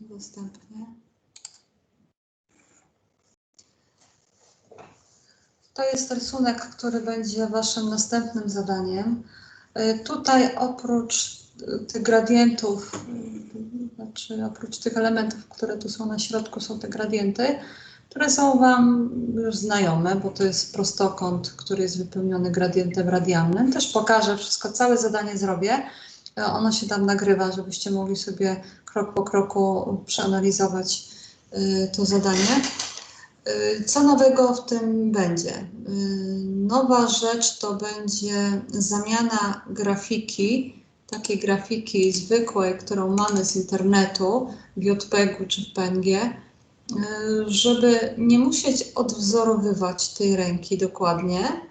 Następnie. To jest rysunek, który będzie Waszym następnym zadaniem. Y, Tutaj oprócz y, tych gradientów, y, znaczy oprócz tych elementów, które tu są na środku, są te gradienty, które są Wam już znajome, bo to jest prostokąt, który jest wypełniony gradientem radialnym. Też pokażę wszystko, całe zadanie zrobię. Ono się tam nagrywa, żebyście mogli sobie krok po kroku przeanalizować y, to zadanie. Y, Co nowego w tym będzie? Y, Nowa rzecz to będzie zamiana grafiki, takiej grafiki zwykłej, którą mamy z internetu, w JPEG-u czy w PNG, żeby nie musieć odwzorowywać tej ręki dokładnie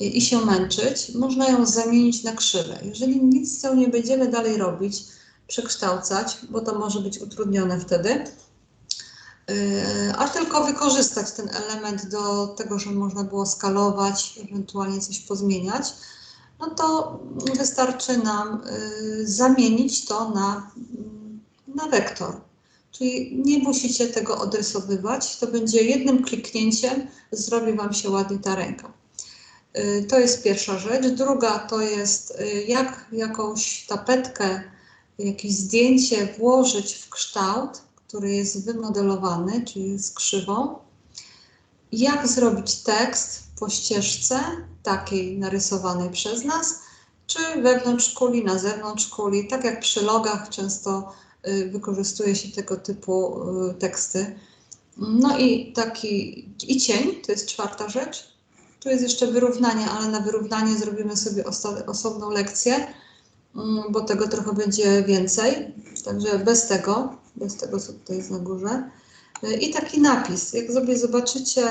i, się męczyć, można ją zamienić na krzywe. Jeżeli nic z tą nie będziemy dalej robić, przekształcać, bo to może być utrudnione wtedy, Yy, a tylko wykorzystać ten element do tego, żeby można było skalować, ewentualnie coś pozmieniać, no to wystarczy nam yy, zamienić to na, na wektor. Czyli nie musicie tego odrysowywać, to będzie jednym kliknięciem, zrobi Wam się ładnie ta ręka. Yy, To jest pierwsza rzecz. Druga to jest, yy, jak jakąś tapetkę, jakieś zdjęcie włożyć w kształt, który jest wymodelowany, czyli z krzywą. Jak zrobić tekst po ścieżce takiej narysowanej przez nas, czy wewnątrz kuli, na zewnątrz kuli, tak jak przy logach często y, wykorzystuje się tego typu y, teksty. No i taki i cień, to jest czwarta rzecz. Tu jest jeszcze wyrównanie, ale na wyrównanie zrobimy sobie osobną lekcję, mm, bo tego trochę będzie więcej. Także bez tego, bez tego, co tutaj jest na górze. I taki napis. Jak sobie zobaczycie,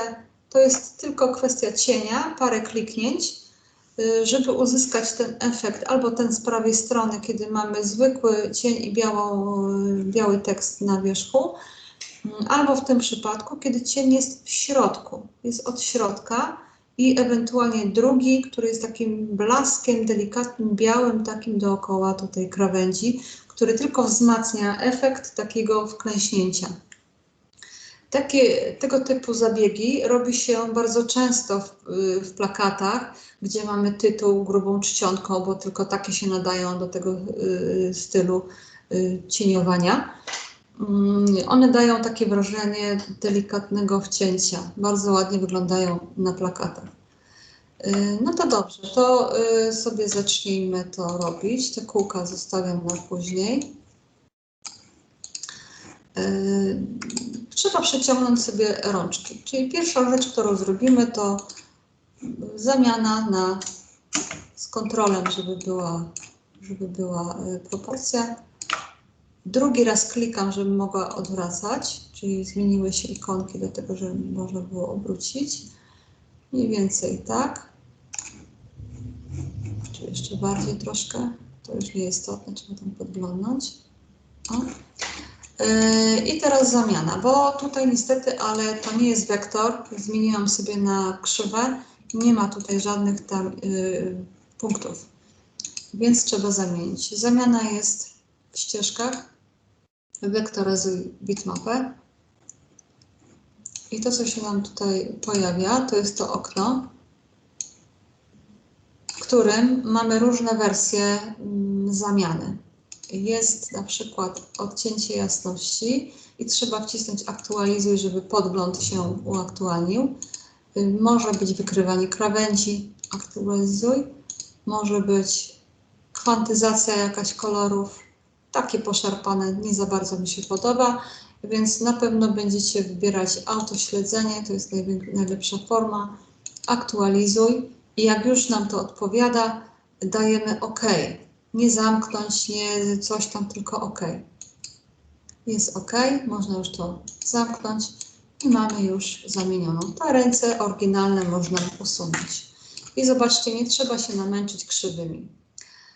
to jest tylko kwestia cienia, parę kliknięć, y, żeby uzyskać ten efekt, albo ten z prawej strony, kiedy mamy zwykły cień i y, biały tekst na wierzchu, mm, albo w tym przypadku, kiedy cień jest w środku, jest od środka i ewentualnie drugi, który jest takim blaskiem delikatnym, białym, takim dookoła tutaj krawędzi, który tylko wzmacnia efekt takiego wklęśnięcia. Takie, tego typu zabiegi robi się bardzo często w, w plakatach, gdzie mamy tytuł grubą czcionką, bo tylko takie się nadają do tego y, stylu y, cieniowania. Mm, One dają takie wrażenie delikatnego wcięcia. Bardzo ładnie wyglądają na plakatach. Y, No to dobrze, to y, sobie zacznijmy to robić. Te kółka zostawiam na później. Y, Trzeba przeciągnąć sobie rączki. Czyli pierwsza rzecz, którą zrobimy, to zamiana na z kontrolem, żeby była, żeby była proporcja. Drugi raz klikam, żebym mogła odwracać, czyli zmieniły się ikonki do tego, żeby można było obrócić. Mniej więcej tak. Czy jeszcze bardziej troszkę? To już nie jest istotne, trzeba tam podglądnąć. O. Yy, I teraz zamiana, bo tutaj niestety, ale to nie jest wektor. Zmieniłam sobie na krzywe. Nie ma tutaj żadnych tam yy, punktów, więc trzeba zamienić. Zamiana jest w ścieżkach. Wektoryzuj bitmapę. I to, co się nam tutaj pojawia, to jest to okno, w którym mamy różne wersje mm, zamiany. Jest na przykład odcięcie jasności i trzeba wcisnąć aktualizuj, żeby podgląd się uaktualnił. Y, Może być wykrywanie krawędzi, aktualizuj. Może być kwantyzacja jakaś kolorów, takie poszarpane, nie za bardzo mi się podoba, więc na pewno będziecie wybierać autośledzenie, to jest najlepsza forma. Aktualizuj i jak już nam to odpowiada, dajemy OK. Nie zamknąć, nie coś tam, tylko OK. Jest OK, można już to zamknąć i mamy już zamienioną. Te ręce oryginalne można usunąć. I zobaczcie, nie trzeba się namęczyć krzywymi.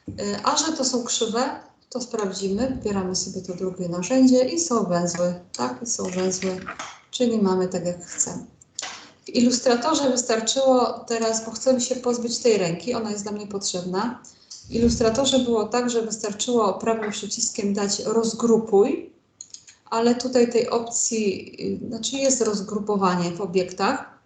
Y, A że to są krzywe, to sprawdzimy. Wybieramy sobie to drugie narzędzie i są węzły. Tak, i są węzły, czyli mamy tak jak chcemy. W Ilustratorze wystarczyło teraz, bo chcemy się pozbyć tej ręki, ona jest dla mnie potrzebna. W Ilustratorze było tak, że wystarczyło prawym przyciskiem dać rozgrupuj ale tutaj tej opcji, y, znaczy jest rozgrupowanie w obiektach,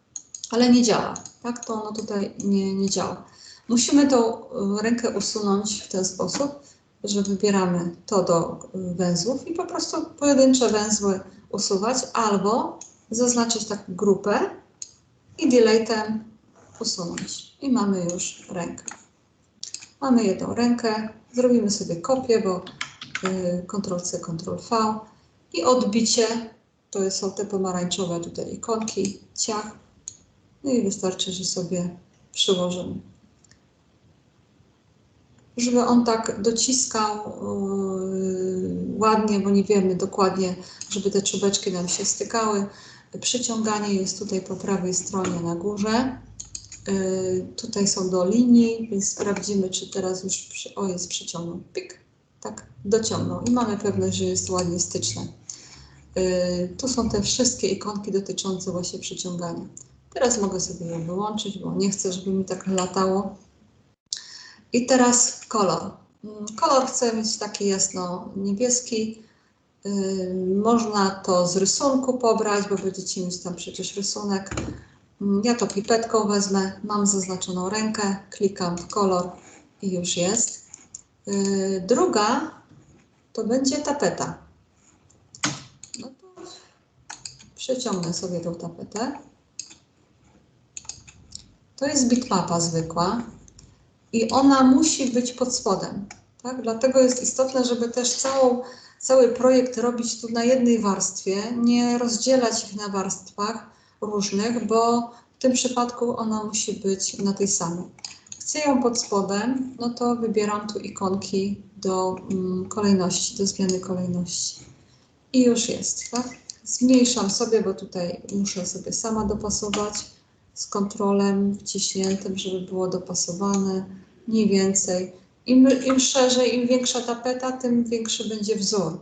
ale nie działa. Tak, to ono tutaj nie, nie działa. Musimy tą y, rękę usunąć w ten sposób, że wybieramy to do y, węzłów i po prostu pojedyncze węzły usuwać, albo zaznaczyć taką grupę i deletem usunąć. I mamy już rękę. Mamy jedną rękę, zrobimy sobie kopię, bo y, Ctrl-C, Ctrl-V i odbicie, to są te pomarańczowe tutaj ikonki, ciach. No i wystarczy, że sobie przyłożymy. Żeby on tak dociskał yy, ładnie, bo nie wiemy dokładnie, żeby te czubeczki nam się stykały. Przyciąganie jest tutaj po prawej stronie na górze. Yy, tutaj są do linii, więc sprawdzimy, czy teraz już, przy, o jest przyciągnął, pik, tak, dociągnął i mamy pewność, że jest ładnie styczne. Yy, tu są te wszystkie ikonki dotyczące właśnie przyciągania. Teraz mogę sobie je wyłączyć, bo nie chcę, żeby mi tak latało. I teraz kolor. Mm, Kolor chcę mieć taki jasno niebieski. Yy, można to z rysunku pobrać, bo będziecie mieć tam przecież rysunek. Mm, Ja to pipetką wezmę, mam zaznaczoną rękę, klikam w kolor i już jest. Yy, Druga to będzie tapeta. No to przeciągnę sobie tą tapetę. To jest bitmapa zwykła i ona musi być pod spodem. Tak? Dlatego jest istotne, żeby też całą, cały projekt robić tu na jednej warstwie, nie rozdzielać ich na warstwach różnych, bo w tym przypadku ona musi być na tej samej. Chcę ją pod spodem, no to wybieram tu ikonki do mm, kolejności, do zmiany kolejności. I już jest, tak? Zmniejszam sobie, bo tutaj muszę sobie sama dopasować z kontrolem wciśniętym, żeby było dopasowane, mniej więcej. Im, Im szerzej, im większa tapeta, tym większy będzie wzór.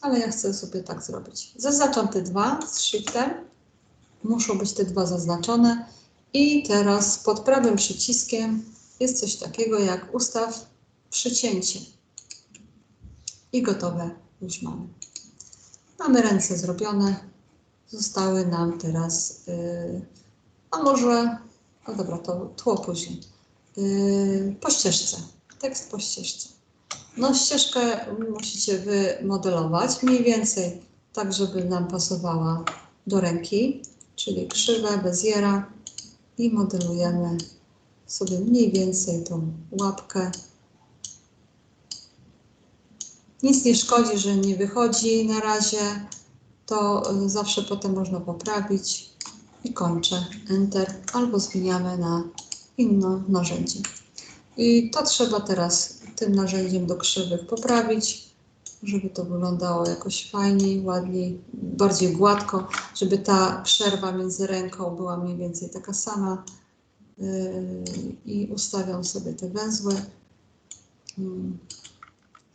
Ale ja chcę sobie tak zrobić. Zaznaczam te dwa z shiftem. Muszą być te dwa zaznaczone. I teraz pod prawym przyciskiem jest coś takiego jak ustaw przycięcie. I gotowe już mamy. Mamy ręce zrobione. Zostały nam teraz, yy, a może, no dobra, to tło później. Yy, po ścieżce, tekst po ścieżce. No ścieżkę musicie wymodelować mniej więcej tak, żeby nam pasowała do ręki, czyli krzywe, bezjera i modelujemy sobie mniej więcej tą łapkę. Nic nie szkodzi, że nie wychodzi na razie, to zawsze potem można poprawić i kończę Enter albo zmieniamy na inne narzędzie. I to trzeba teraz tym narzędziem do krzywych poprawić, żeby to wyglądało jakoś fajniej, ładniej, bardziej gładko, żeby ta przerwa między ręką była mniej więcej taka sama. Yy, I ustawiam sobie te węzły. Yy,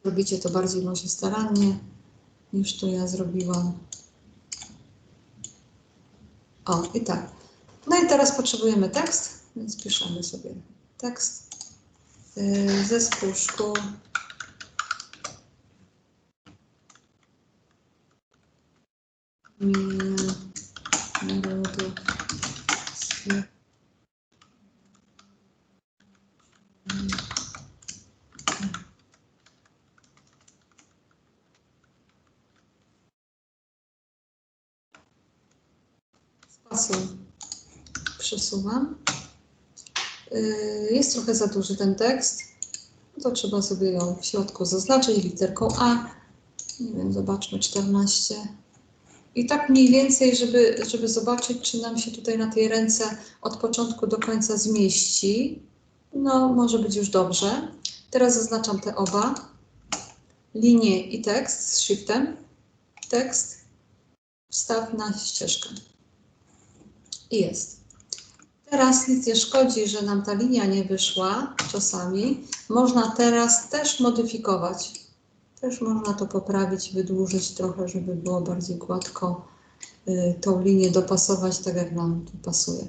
Robicie to bardziej może starannie niż to ja zrobiłam. O, i tak. No i teraz potrzebujemy tekst, więc piszemy sobie tekst. Yy, Zespół szkół. Imienia Narodu. Spacją przesuwam. Yy, Jest trochę za duży ten tekst. To trzeba sobie ją w środku zaznaczyć literką A. Nie wiem, zobaczmy 14. I tak mniej więcej, żeby, żeby zobaczyć, czy nam się tutaj na tej ręce od początku do końca zmieści. No, może być już dobrze. Teraz zaznaczam te oba. Linię i tekst z shiftem. Tekst. Wstaw na ścieżkę. I jest. Teraz nic nie szkodzi, że nam ta linia nie wyszła czasami. Można teraz też modyfikować. Też można to poprawić, wydłużyć trochę, żeby było bardziej gładko. Y, tą linię dopasować tak, jak nam tu pasuje.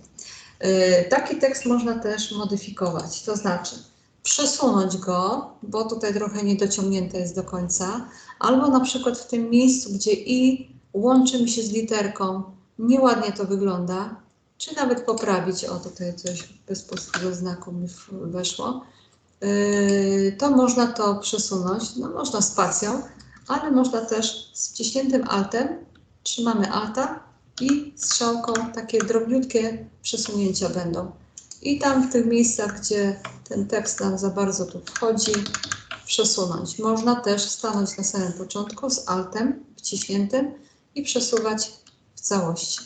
Y, Taki tekst można też modyfikować. To znaczy, przesunąć go, bo tutaj trochę niedociągnięte jest do końca, albo na przykład w tym miejscu, gdzie i łączy mi się z literką, nieładnie to wygląda, czy nawet poprawić, o tutaj coś bez polskiego znaku mi weszło, yy, to można to przesunąć, no można spacją, ale można też z wciśniętym altem, trzymamy alta i strzałką takie drobniutkie przesunięcia będą. I tam w tych miejscach, gdzie ten tekst nam za bardzo tu wchodzi, przesunąć. Można też stanąć na samym początku z altem wciśniętym i przesuwać w całości.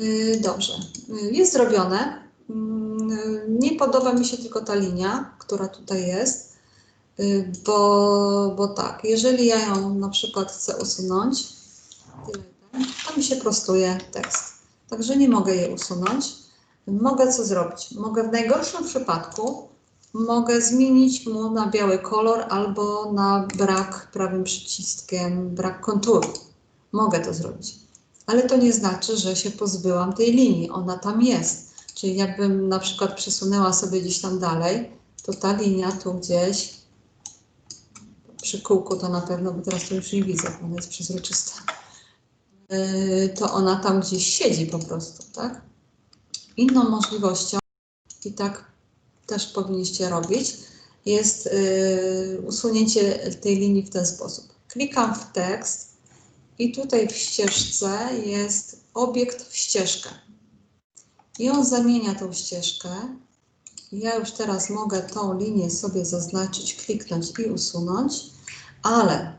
Yy, Dobrze, Yy, jest zrobione. Yy, Nie podoba mi się tylko ta linia, która tutaj jest, yy, bo, bo tak, jeżeli ja ją na przykład chcę usunąć, to mi się prostuje tekst. Także nie mogę jej usunąć. Mogę co zrobić? Mogę w najgorszym przypadku mogę zmienić mu na biały kolor albo na brak prawym przyciskiem, brak konturu. Mogę to zrobić. Ale to nie znaczy, że się pozbyłam tej linii. Ona tam jest. Czyli jakbym na przykład przesunęła sobie gdzieś tam dalej, to ta linia tu gdzieś przy kółku to na pewno, bo teraz to już nie widzę, bo ona jest przezroczysta. Yy, To ona tam gdzieś siedzi po prostu, tak? Inną możliwością, i tak też powinniście robić, jest y, usunięcie tej linii w ten sposób. Klikam w tekst i tutaj w ścieżce jest obiekt w ścieżkę. I on zamienia tą ścieżkę. Ja już teraz mogę tą linię sobie zaznaczyć, kliknąć i usunąć, ale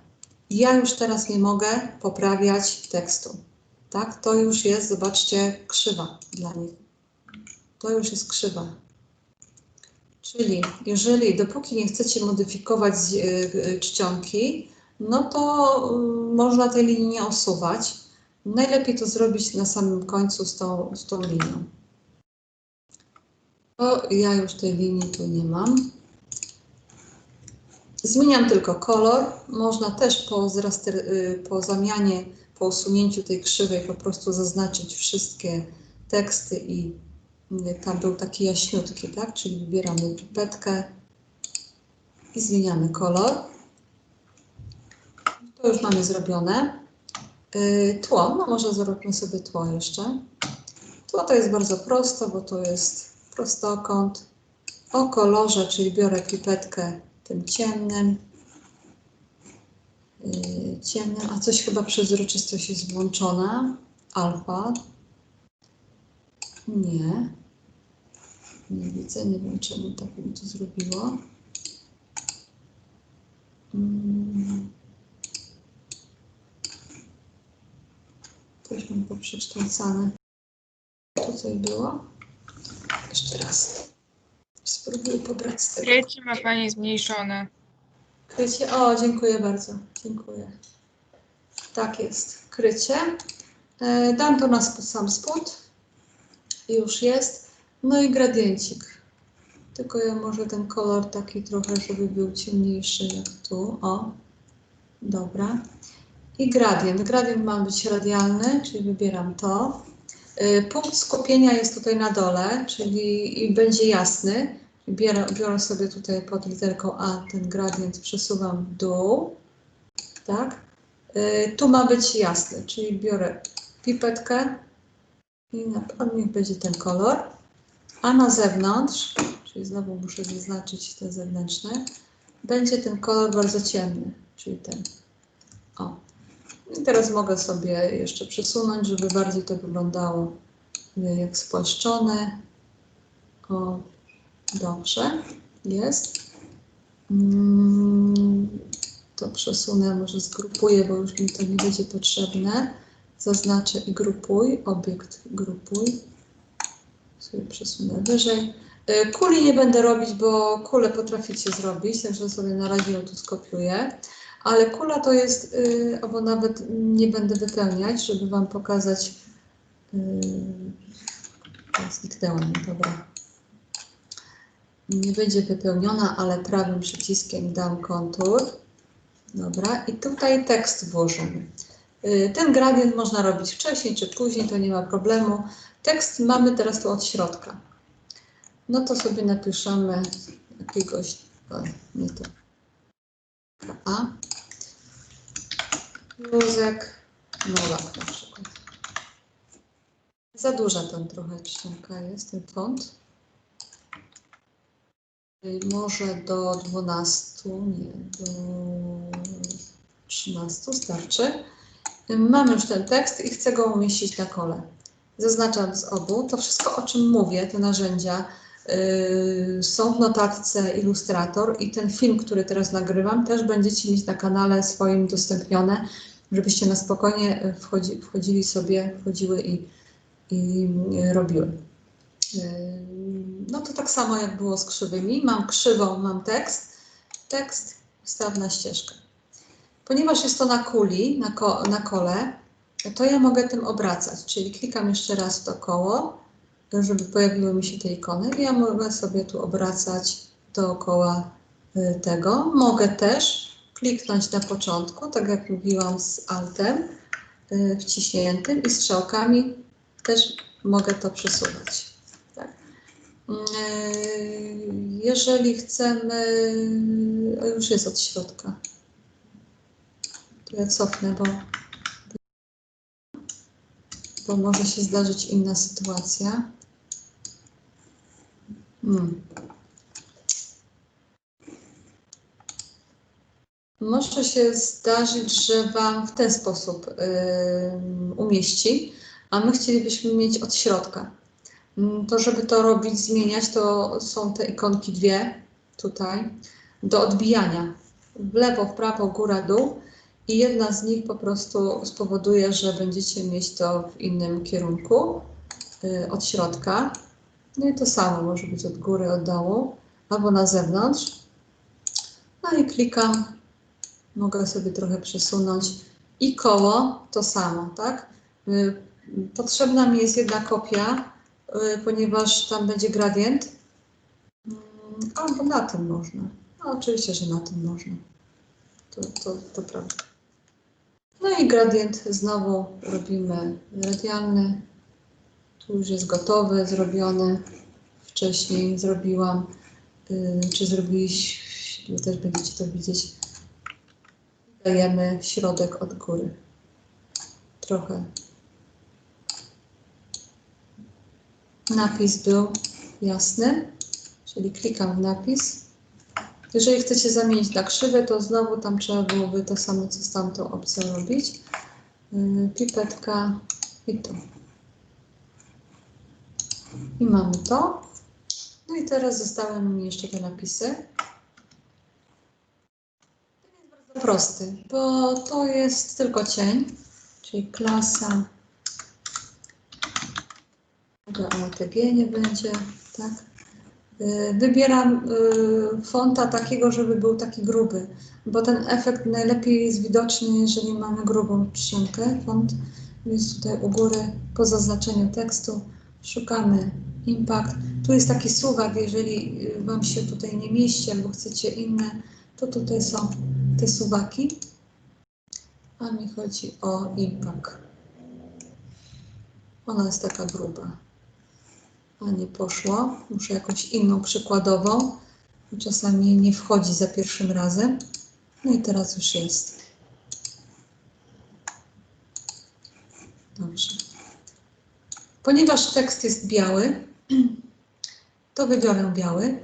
ja już teraz nie mogę poprawiać tekstu. Tak, to już jest, zobaczcie, krzywa dla nich. To już jest krzywa. Czyli jeżeli, dopóki nie chcecie modyfikować y, y, czcionki, no to y, można tej linii nie osuwać. Najlepiej to zrobić na samym końcu z tą, z tą linią. To ja już tej linii tu nie mam. Zmieniam tylko kolor. Można też po, zraster, y, po zamianie, po usunięciu tej krzywej po prostu zaznaczyć wszystkie teksty i y, tam był taki jaśniutki, tak? Czyli wybieramy pipetkę i zmieniamy kolor. To już mamy zrobione. Y, Tło, no może zróbmy sobie tło jeszcze. Tło to jest bardzo prosto, bo to jest prostokąt o kolorze, czyli biorę pipetkę tym ciemnym. Yy, ciemnym, a coś chyba przezroczystość jest włączona. Alfa. Nie. Nie widzę, nie wiem czemu tak mi to zrobiło. Mm. Coś mam poprzekształcane. Tu coś było? Jeszcze raz. Spróbuję pobrać z tego. Krycie ma Pani zmniejszone. Krycie. O, dziękuję bardzo. Dziękuję. Tak jest. Krycie. E, dam to na sam spód. Już jest. No i gradiencik. Tylko ja może ten kolor taki trochę, żeby był ciemniejszy jak tu. O. Dobra. I gradient. Gradient ma być radialny, czyli wybieram to. E, Punkt skupienia jest tutaj na dole, czyli będzie jasny. Biorę, biorę sobie tutaj pod literką A ten gradient, przesuwam w dół, tak? Y, tu ma być jasny, czyli biorę pipetkę i na, niech będzie ten kolor, a na zewnątrz, czyli znowu muszę zaznaczyć te zewnętrzne, będzie ten kolor bardzo ciemny, czyli ten. I teraz mogę sobie jeszcze przesunąć, żeby bardziej to wyglądało y, jak spłaszczone. O, Dobrze, jest. Mm, To przesunę, może zgrupuję, bo już mi to nie będzie potrzebne. Zaznaczę i grupuj, obiekt grupuj. Sobie przesunę wyżej. Y, Kuli nie będę robić, bo kulę potraficie zrobić, także sobie na razie ją tu skopiuję. Ale kula to jest, y, albo nawet nie będę wypełniać, żeby Wam pokazać. y, Zniknęła mi, dobra nie będzie wypełniona, ale prawym przyciskiem dam kontur. Dobra, i tutaj tekst włożymy. Y, Ten gradient można robić wcześniej czy później, to nie ma problemu. Tekst mamy teraz tu od środka. no to sobie napiszemy jakiegoś, o, nie to, A. Józek Nowak na przykład. Za duża tam trochę czcionka jest, ten. Y, Może do 12, nie, do 13 starczy. Mam już ten tekst i chcę go umieścić na kole. Zaznaczam z obu. To wszystko, o czym mówię, te narzędzia, yy, są w notatce Illustrator i ten film, który teraz nagrywam, też będziecie mieć na kanale swoim udostępnione, żebyście na spokojnie wchodzi, wchodzili sobie, wchodziły i, i y, robiły. Yy, No to tak samo jak było z krzywymi. Mam krzywą, mam tekst. Tekst, wstawna ścieżka. Ponieważ jest to na kuli, na, ko, na kole, to ja mogę tym obracać, czyli klikam jeszcze raz w to koło, żeby pojawiły mi się te ikony i ja mogę sobie tu obracać dookoła y, tego. Mogę też kliknąć na początku, tak jak mówiłam z altem y, wciśniętym i strzałkami też mogę to przesuwać. Tak. Y, Jeżeli chcemy, o, już jest od środka, to ja cofnę, bo bo może się zdarzyć inna sytuacja. Hmm. Może się zdarzyć, że Wam w ten sposób umieści, a my chcielibyśmy mieć od środka. To, żeby to robić, zmieniać, to są te ikonki dwie tutaj do odbijania. W lewo, w prawo, góra, dół i jedna z nich po prostu spowoduje, że będziecie mieć to w innym kierunku y, od środka. No i to samo może być od góry, od dołu albo na zewnątrz. No i klikam, mogę sobie trochę przesunąć i koło to samo, tak? Y, Potrzebna mi jest jedna kopia, y, ponieważ tam będzie gradient. Mm, Albo na tym można. No, oczywiście, że na tym można. To, to, to prawda. No i gradient znowu robimy radialny. Tu już jest gotowy, zrobiony. Wcześniej zrobiłam, yy, czy zrobiliście, też będziecie to widzieć. Dajemy środek od góry. Trochę. Napis był jasny, czyli klikam w napis. Jeżeli chcecie zamienić na krzywe, to znowu tam trzeba byłoby to samo, co z tamtą opcją robić. Yy, Pipetka i to. I mamy to. No i teraz zostały mi jeszcze te napisy. Prosty, bo to jest tylko cień, czyli klasa. ATG nie będzie, tak? Y, Wybieram y, fonta takiego, żeby był taki gruby, bo ten efekt najlepiej jest widoczny, jeżeli mamy grubą trzcinkę. Font jest tutaj u góry po zaznaczeniu tekstu. Szukamy impact. Tu jest taki suwak, jeżeli Wam się tutaj nie mieści albo chcecie inne, to tutaj są te suwaki. A mi chodzi o impact. Ona jest taka gruba a nie poszło. Muszę jakąś inną przykładową. Czasami nie wchodzi za pierwszym razem. No i teraz już jest. Dobrze. Ponieważ tekst jest biały, to wybiorę biały.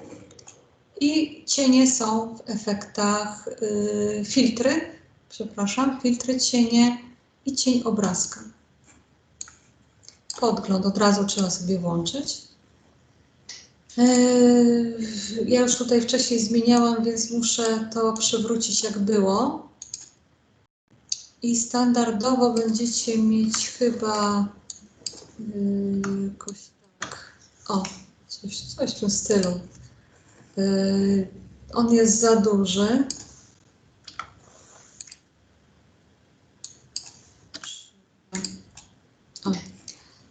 I cienie są w efektach y, filtry, przepraszam, filtry, cienie i cień obrazka. Podgląd od razu trzeba sobie włączyć. Yy, Ja już tutaj wcześniej zmieniałam, więc muszę to przywrócić jak było. I standardowo będziecie mieć chyba yy, jakoś tak. O, coś, coś w tym stylu. Yy, On jest za duży.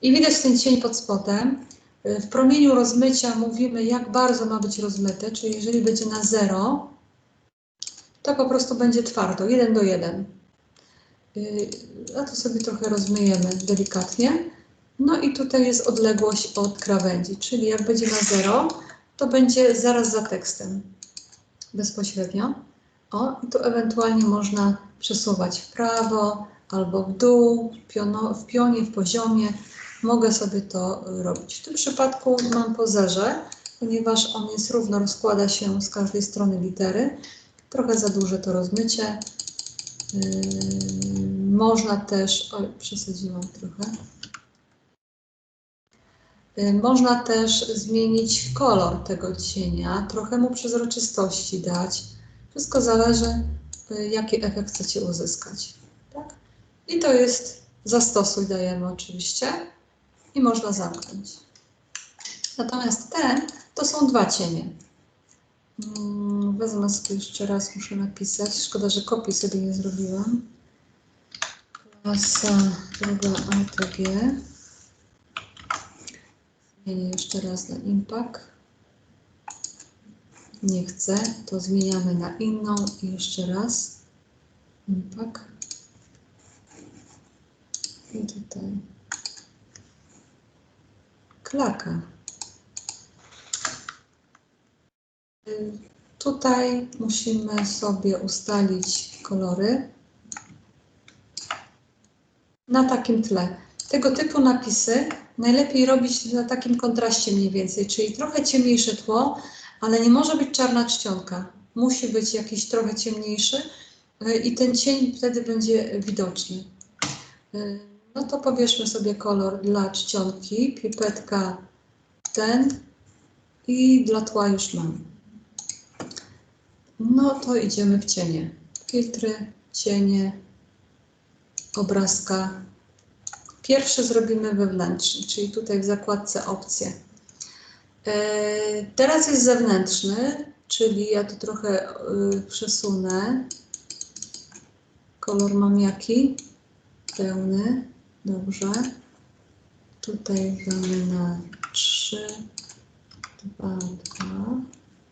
I widać ten cień pod spodem. W promieniu rozmycia mówimy, jak bardzo ma być rozmyte, czyli jeżeli będzie na 0, to po prostu będzie twardo, 1 do 1. Yy, A to sobie trochę rozmyjemy delikatnie. No i tutaj jest odległość od krawędzi, czyli jak będzie na 0, to będzie zaraz za tekstem, bezpośrednio. O, i tu ewentualnie można przesuwać w prawo albo w dół, w, piono, w pionie, w poziomie. Mogę sobie to robić. W tym przypadku mam po zerze, ponieważ on jest równo, rozkłada się z każdej strony litery. Trochę za duże to rozmycie. Yy, można też, oj, przesadziłam trochę. Yy, Można też zmienić kolor tego cienia, trochę mu przezroczystości dać. Wszystko zależy, yy, jaki efekt chcecie uzyskać. Tak? I to jest zastosuj dajemy oczywiście i można zamknąć. Natomiast ten to są dwa cienie. Mm, Wezmę sobie jeszcze raz, muszę napisać. Szkoda, że kopii sobie nie zrobiłam. Klasa druga ATG. Jeszcze raz na Impact. Nie chcę, to zmieniamy na inną i jeszcze raz. Impact. I tutaj. Klaka. Tutaj musimy sobie ustalić kolory na takim tle. Tego typu napisy najlepiej robić na takim kontraście mniej więcej, czyli trochę ciemniejsze tło, ale nie może być czarna czcionka. Musi być jakiś trochę ciemniejszy y, i ten cień wtedy będzie widoczny. Y, No to pobierzmy sobie kolor dla czcionki, pipetka ten i dla tła już mam. No to idziemy w cienie. Filtry, cienie, obrazka. Pierwszy zrobimy wewnętrzny, czyli tutaj w zakładce opcje. E, Teraz jest zewnętrzny, czyli ja tu trochę y, przesunę. Kolor mam jaki? Pełny. Dobrze. Tutaj damy na 3, 2, 2.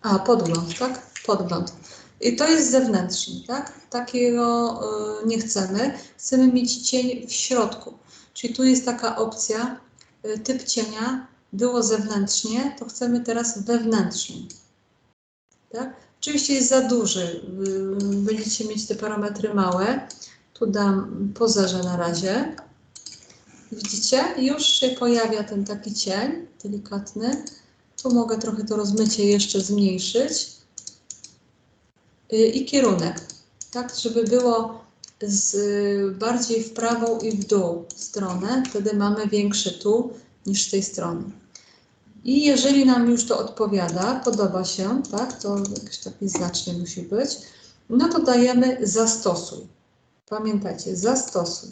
A, podgląd, tak? Podgląd. I to jest zewnętrzny, tak? Takiego y, nie chcemy. Chcemy mieć cień w środku. Czyli tu jest taka opcja, y, typ cienia było zewnętrznie, to chcemy teraz wewnętrzny. Tak? Oczywiście jest za duży. y, Będziecie mieć te parametry małe. Tu dam pozerze na razie. Widzicie? Już się pojawia ten taki cień delikatny. Tu mogę trochę to rozmycie jeszcze zmniejszyć. Y, I kierunek, tak, żeby było z, bardziej w prawą i w dół stronę. Wtedy mamy większy tu niż z tej strony. I jeżeli nam już to odpowiada, podoba się, tak, to jakiś taki znacznie musi być, no to dajemy zastosuj. Pamiętajcie, zastosuj.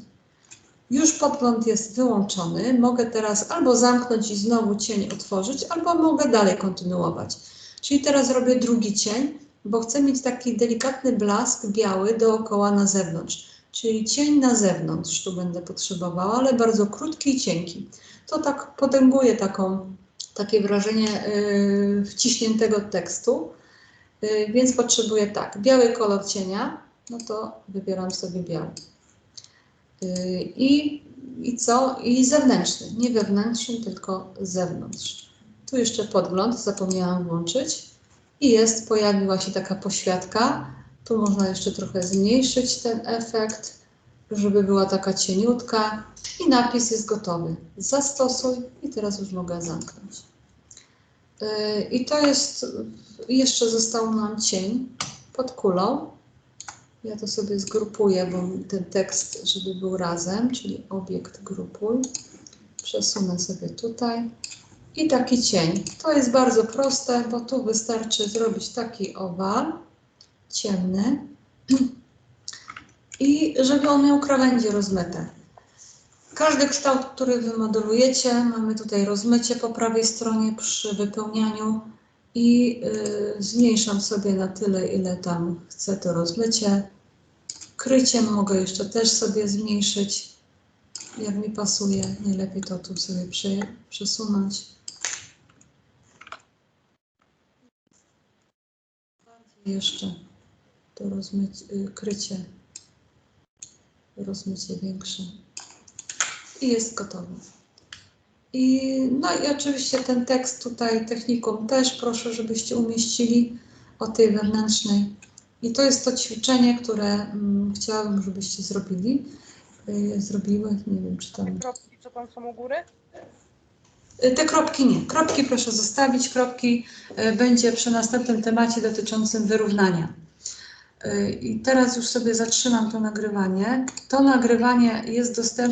Już podgląd jest wyłączony. Mogę teraz albo zamknąć i znowu cień otworzyć, albo mogę dalej kontynuować. Czyli teraz robię drugi cień, bo chcę mieć taki delikatny blask biały dookoła na zewnątrz. Czyli cień na zewnątrz tu będę potrzebowała, ale bardzo krótki i cienki. To tak potęguje taką, takie wrażenie yy, wciśniętego tekstu. Yy, więc potrzebuję tak, biały kolor cienia, no to wybieram sobie biały. Yy, I, I co? I zewnętrzny, nie wewnętrzny, tylko zewnątrz. Tu jeszcze podgląd, zapomniałam włączyć. I jest, pojawiła się taka poświatka. Tu można jeszcze trochę zmniejszyć ten efekt, żeby była taka cieniutka. I napis jest gotowy. Zastosuj i teraz już mogę zamknąć. Yy, I to jest, jeszcze został nam cień pod kulą. Ja to sobie zgrupuję, bo ten tekst, żeby był razem, czyli obiekt grupuj. Przesunę sobie tutaj. I taki cień. To jest bardzo proste, bo tu wystarczy zrobić taki owal ciemny i żeby on miał krawędzie rozmyte. Każdy kształt, który wymodelujecie, mamy tutaj rozmycie po prawej stronie przy wypełnianiu i y, zmniejszam sobie na tyle, ile tam chcę to rozmycie. Kryciem mogę jeszcze też sobie zmniejszyć, jak mi pasuje. Najlepiej to tu sobie prze- przesunąć. Jeszcze to rozmycie, y, krycie, rozmycie większe i jest gotowe. I, no i oczywiście ten tekst tutaj technikum też proszę, żebyście umieścili o tej wewnętrznej. I to jest to ćwiczenie, które mm, chciałabym, żebyście zrobili. Y, zrobiły, nie wiem czy tam. Kropki, co tam są u góry? Te kropki nie. Kropki proszę zostawić. Kropki y, będzie przy następnym temacie dotyczącym wyrównania. Y, I teraz już sobie zatrzymam to nagrywanie. To nagrywanie jest dostępne.